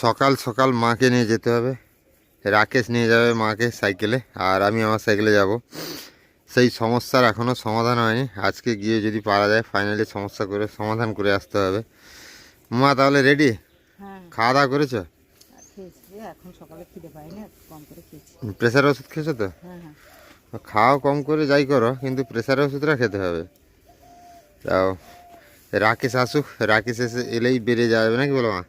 সকাল সকাল মাকে নিয়ে যেতে হবে। রাকেশ নিয়ে যাবে মাকে সাইকেলে আর আমি আমার সাইকেলে যাব। সেই সমস্যার এখনও সমাধান হয়নি। আজকে গিয়ে যদি পারা যায় ফাইনালি সমস্যা করে সমাধান করে আসতে হবে। মা তাহলে রেডি হ্যাঁ। খাওয়া দাওয়া করেছ? প্রেশার ওষুধ খেয়েছো তো? হ্যাঁ হ্যাঁ। কম করে যাই করো কিন্তু প্রেশার ওষুধটা খেতে হবে। তাও রাকেশ আসুক রাকেশ এসে এলেই বেড়ে যাবে নাকি বলো মা?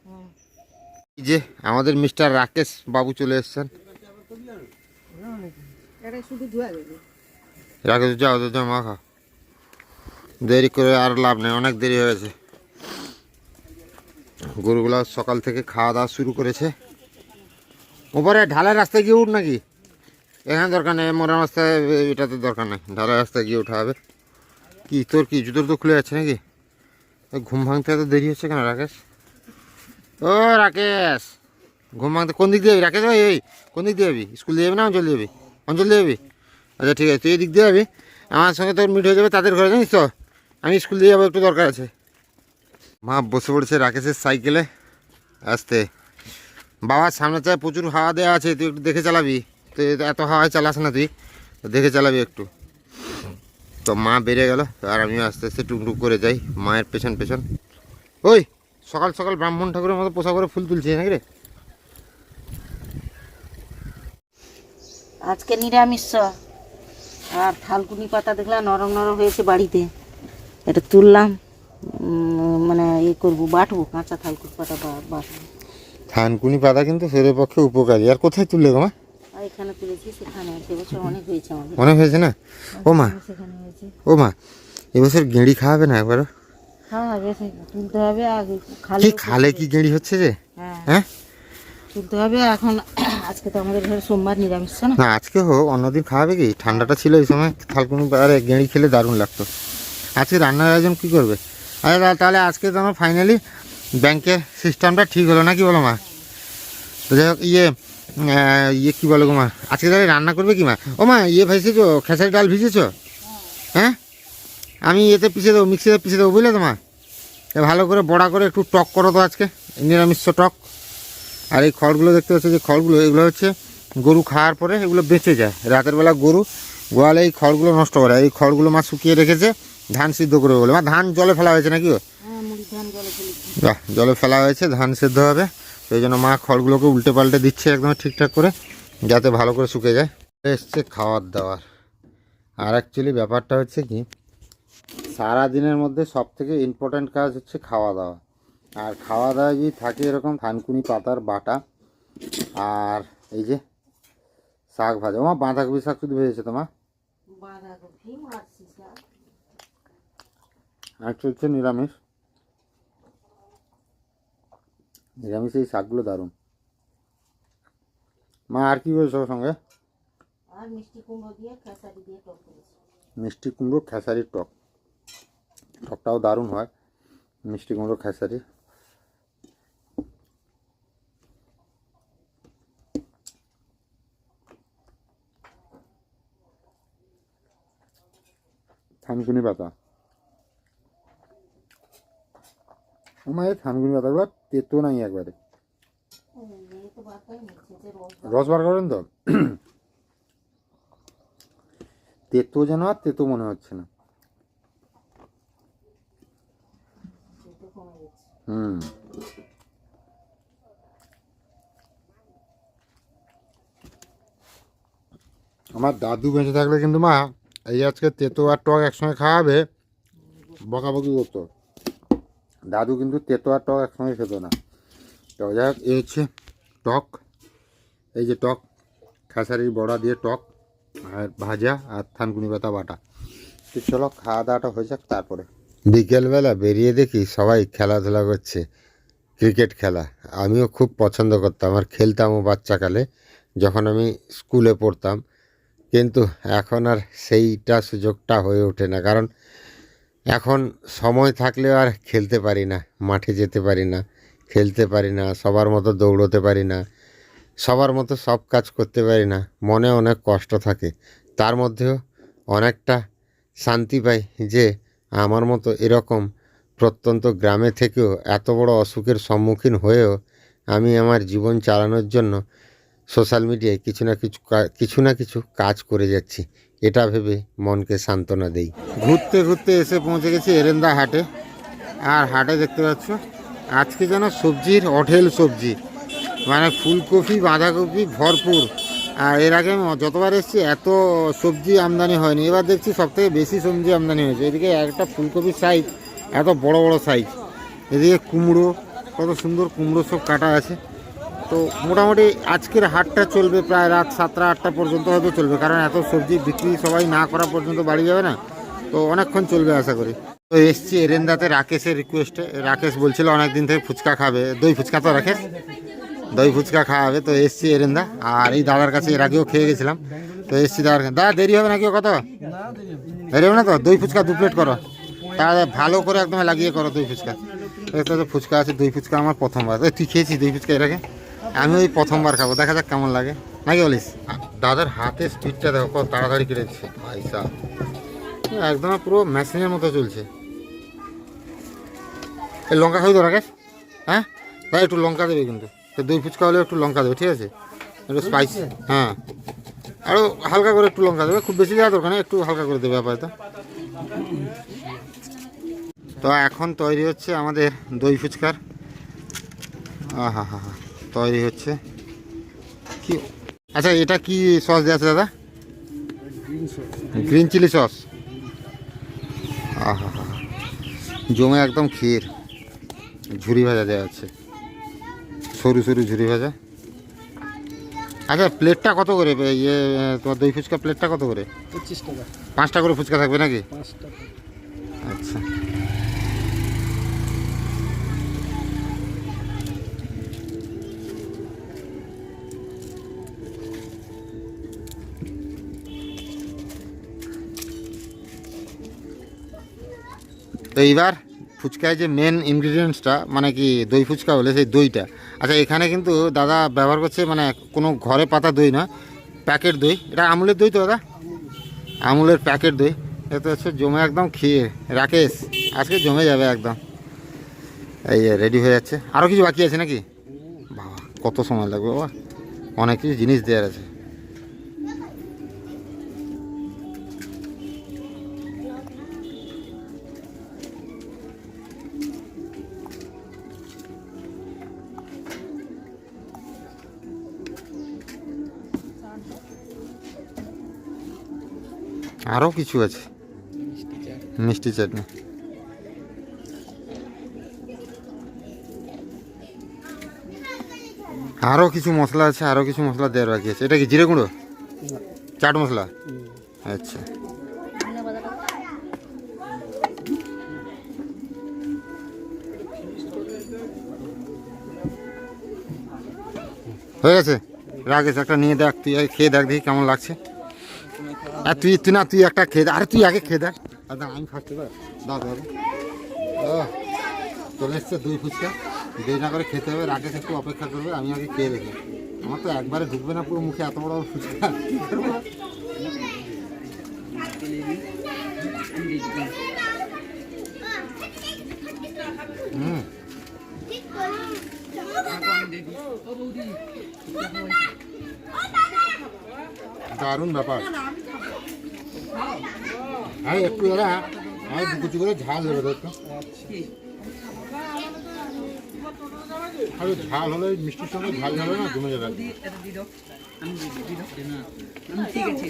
যে আমাদের মিস্টার রাকেশ বাবু চলে এসছেন। রাকেশ যাও তো যাও মা খাও দেরি করে আর লাভ নেই অনেক দেরি হয়েছে গরুগুলো সকাল থেকে খাওয়া দাওয়া শুরু করেছে। ওপরে ঢালাই রাস্তায় গিয়ে উঠ নাকি? এখানে দরকার নেই মোড়ার রাস্তায় এটাতে দরকার নেই। ঢালাই রাস্তায় গিয়ে উঠা হবে। কি তোর কি জুতোর তো খুলে যাচ্ছে নাকি? ঘুম ভাঙতে এত দেরি হচ্ছে কেন রাকেশ? ও, রাকেশ। ঘুম ভাঙতে কোন দিক দিয়ে যাবি? রাকেশ ভাই, এই, কোন দিক দিয়ে যাবি? স্কুল দিয়ে যাবি না অঞ্চল দিয়ে যাবি? অঞ্চল দিয়ে যাবি? আচ্ছা ঠিক আছে, তুই এদিক দিয়ে যাবি। আমার সঙ্গে তোর মিট হয়ে যাবে তাদের ঘরে, জানিস তো? আমি স্কুল দিয়ে যাব, একটু দরকার আছে। মা বসে পড়েছে রাকেশের সাইকেলে। আসতে। বাবার সামনে চায় প্রচুর হাওয়া দেওয়া আছে, তুই একটু দেখে চালাবি। তুই এত হাওয়ায় চালাস না তুই। দেখে চালাবি একটু। তো মা বেরিয়ে গেল, আর আমিও আস্তে আস্তে টুকটুক করে যাই, মায়ের পেছন পেছন ওই! সকাল সকাল ব্রাহ্মণ ঠাকুরের মতো পোশাক করে ফুল তুলছে নাকি রে? আজকে নিরামিষ। আর থালকুনি পাতা দেখলাম নরম নরম হয়েছে বাড়িতে। এটা তুললাম মানে ইয়ে করব বাটবো কাঁচা থালকুনি পাতা বাটবো। থানকুনি পাতা কিন্তু শরীরের পক্ষে উপকারী। আর কোথায় তুললে গো মা? আর এখানে তুলেছি সেখানে এবছর অনেক হয়েছে আমাদের। মনে হয়েছে না? ও মা। ও মা এবছর গেঁড়ি খাওয়াবে না একবারও? হ্যাঁ তুলতে হবে আর খালে কি খালে কি গেঁড়ি হচ্ছে যে? হ্যাঁ। হ্যাঁ? তুলতে হবে এখন আজকে তো আমাদের ঘরে সোমবার নিরামিষ না না আজকে হোক অন্যদিন খাওয়াবে কি? ঠান্ডাটা ছিল এই সময় থালকুনি আরে গেঁড়ি খেলে দারুণ লাগতো। আজকে রান্নার আয়োজন কী করবে? আরে তাহলে আজকে তো আমার ফাইনালি ব্যাংকের সিস্টেমটা ঠিক হলো না কি বলো মা? তো যাই হোক ইয়ে ইয়ে কী বলো গো মা? আজকে তাহলে রান্না করবে কি মা? ও মা ইয়ে ভেজেছো? খেসারি ডাল ভিজেছো? হ্যাঁ? আমি এতে পিষে দেবো মিক্সিতে পিষে দেবো বুঝলে তো মা এ ভালো করে বড়া করে একটু টক করো তো আজকে নিরামিষ টক। আর এই খড়গুলো দেখতে পাচ্ছ যে খড়গুলো এগুলো হচ্ছে গরু খাওয়ার পরে এগুলো বেঁচে যায়। রাতের বেলা গরু গোয়ালে এই খড়গুলো নষ্ট করে এই খড়গুলো মা শুকিয়ে রেখেছে ধান সিদ্ধ করে বলে। মা ধান জলে ফেলা হয়েছে নাকি ও হ্যাঁ জলে বাহ জলে ফেলা হয়েছে ধান সিদ্ধ হবে। সেই জন্য মা খড়গুলোকে উল্টে পাল্টে দিচ্ছে একদম ঠিকঠাক করে যাতে ভালো করে শুকে যায়। এসছে খাওয়ার দাওয়ার। আর অ্যাকচুয়ালি ব্যাপারটা হচ্ছে কি সারা দিনের মধ্যে সব থেকে ইম্পর্ট্যান্ট কাজ হচ্ছে খাওয়া দাওয়া আর খাওয়া দাওয়া যদি থাকে এরকম থানকুনি পাতার বাটা আর এই যে শাক ভাজা। ওমা বাঁধাকপি শাক শুধু ভেজেছে তোমার আর চলছে নিরামিষ। নিরামিষ এই শাকগুলো দারুণ। মা আর কি করেছ ওর সঙ্গে? মিষ্টি কুমড়ো দিয়ে খেসারি দিয়ে টক মিষ্টি কুমড়ো খেসারির টক। টকটাও দারুণ হয়। মিষ্টি কুমড়ো খেসারি থানকুনি পাতা। আমার থানকুনি পাতাগুলো তেতো নাই একবারে। রস বার করেন তো? তেতো যেন আর তেতো মনে হচ্ছে না খেতে হুম। আমার দাদু বেঁচে থাকলে কিন্তু মা, এই আজকে তেতো আর টক একসঙ্গে খাওয়াবে, বকাবকি করতো। দাদু কিন্তু তেতো আর টক একসঙ্গে খেত না। তো যাই হোক এই হচ্ছে টক, এই যে টক, খেসারির বড়া দিয়ে টক, আর ভাজা আর থানকুনি পাতা বাটা। তো চলো, খাওয়া দাওয়াটা হয়ে যাক, তারপরে। বিকেলবেলা বেরিয়ে দেখি সবাই খেলাধুলা করছে, ক্রিকেট খেলা। আমিও খুব পছন্দ করতাম, আর খেলতামও বাচ্চাকালে যখন আমি স্কুলে পড়তাম। কিন্তু এখন আর সেইটা সুযোগটা হয়ে ওঠে না, কারণ এখন সময় থাকলেও আর খেলতে পারি না, মাঠে যেতে পারি না, খেলতে পারি না, সবার মতো দৌড়তে পারি না, সবার মতো সব কাজ করতে পারি না, মনে অনেক কষ্ট থাকে। তার মধ্যেও অনেকটা শান্তি পাই যে আমার মতো এরকম প্রত্যন্ত গ্রামে থেকেও এত বড় অসুখের সম্মুখীন হয়েও আমি আমার জীবন চালানোর জন্য সোশ্যাল মিডিয়ায় কিছু না কিছু কিছু না কিছু কাজ করে যাচ্ছি। এটা ভেবে মনকে সান্ত্বনা দেই। ঘুরতে ঘুরতে এসে পৌঁছে গেছি এরেন্দা হাটে। আর হাটে দেখতে পাচ্ছ, আজকে যেন সবজির অঢেল সবজি মানে ফুলকপি, বাঁধাকপি ভরপুর। আর এর আগে আমি যতবার এসেছি, এত সবজি আমদানি হয়নি। এবার দেখছি সব থেকে বেশি সবজি আমদানি হয়েছে। এদিকে একটা ফুলকপির সাইজ এত বড় বড় সাইজ এদিকে কুমড়ো, কত সুন্দর কুমড়ো সব কাটা আছে। তো মোটামুটি আজকের হাটটা চলবে প্রায় রাত সাতটা আটটা পর্যন্ত হয়তো চলবে, কারণ এত সবজি বিক্রি সবাই না করা পর্যন্ত বাড়ি যাবে না। তো অনেকক্ষণ চলবে আশা করি। তো এসছি এরেন্দাতে রাকেশের রিকোয়েস্টে রাকেশ বলছিল অনেক দিন থেকে ফুচকা খাবে। দই ফুচকা তো রাকেশ? দই ফুচকা খাওয়াবে তো এসছি এরেন্দা আর এই দাদার কাছে এর আগেও খেয়ে গেছিলাম। তো এসছি দাদার কাছে। দাদা দেরি হবে নাকি কত? দেরি হবে না তো? দই ফুচকা দু প্লেট করো। তাহলে ভালো করে একদম লাগিয়ে করো দই ফুচকা। তো ফুচকা আছে দই ফুচকা আমার প্রথমবার। তুই খেয়েছিস দই ফুচকা এর আগে? আমি ওই প্রথমবার খাব। দেখা যাক কেমন লাগে। নাকি বলিস? দাদার হাতে স্পিডটা দেখো কত তাড়াতাড়ি কেটে দিচ্ছে ভাই সাহ একদম পুরো মেশিনের মতো চলছে। এই লঙ্কা খাবি তো রাকেশ? হ্যাঁ? ভাই একটু লঙ্কা দেবে কিন্তু। তো দই ফুচকা হলে একটু লঙ্কা দেবে, ঠিক আছে? একটু স্পাইসি হ্যাঁ। আরও হালকা করে একটু লঙ্কা দেবে, খুব বেশি দেওয়া দরকার নেই, একটু হালকা করে দেবে আপাতত। তো এখন তৈরি হচ্ছে আমাদের দই ফুচকার। আহা হা হা, তৈরি হচ্ছে। কি আচ্ছা এটা কি সস দেওয়া আছে দাদা? Green chilli sauce. আহা। জমে একদম ক্ষীর। ঝুরি ভাজা দেওয়া আছে। সরু সরু ঝুরি ভাজা। আচ্ছা প্লেটটা কত করে? ইয়ে তোমার দই ফুচকা প্লেটটা কত করে? পঁচিশ টাকা। পাঁচটা করে ফুচকা থাকবে নাকি? আচ্ছা। এইবার ফুচকায় যে মেন ইনগ্রিডিয়েন্টসটা মানে কি দই ফুচকা হলে সেই দইটা। আচ্ছা এখানে কিন্তু দাদা ব্যবহার করছে মানে কোনো ঘরে পাতা দই না, প্যাকেট দই। এটা আমুলের দই তো দাদা? আমুলের প্যাকেট দই। এতে হচ্ছে জমে একদম খেয়ে রাকেশ, আজকে জমে যাবে একদম। এই রেডি হয়ে যাচ্ছে। আরও কিছু বাকি আছে নাকি? বাবা কত সময় লাগবে বাবা? অনেক কিছু জিনিস দেওয়ার আছে। আরও কিছু আছে। মিষ্টি চাটনি। আরও কিছু মশলা আছে আরও কিছু মশলা দেওয়ার বাকি আছে। এটা কি জিরে গুঁড়ো? চাট মশলা? আচ্ছা। হয়ে গেছে? রাগেশ একটা নিয়ে দেখ, তুই খেয়ে দেখ দেখি কেমন লাগছে। আর তুই তুই না তুই একটা খেয়ে আরে তুই আগে খেয়ে দেখ দাঁড়া, আমি ফার্স্ট দাও আহ, চলে এসছে দুই ফুচকা। দেরি না করে খেতে হবে রাকেশ একটু অপেক্ষা করবে আমি আগে খেয়ে দেখি। আমার তো একবারে ঢুকবে না পুরো মুখে এত বড় ফুচকা। হুম। দারুণ ব্যাপার। আরে একটু দাদা আমি দু কুচি করে ঝাল দেবে তো। আরে ঝাল হলে মিষ্টির সঙ্গে ঝাল ঝাল না, জমে যাবে। ঠিক আছে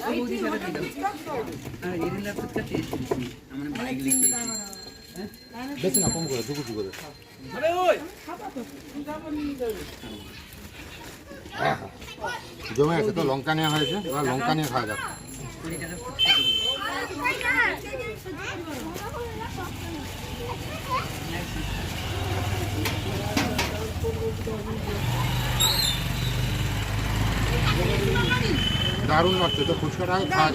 আর বেশি না, কম করে দু কুচি করে। জমে আছে তো, লঙ্কা নেওয়া হয়েছে, এবার লঙ্কা নিয়ে খাওয়া যাক। দারুণ লাগছে তো ফুচকাটা খাওয়া যাক।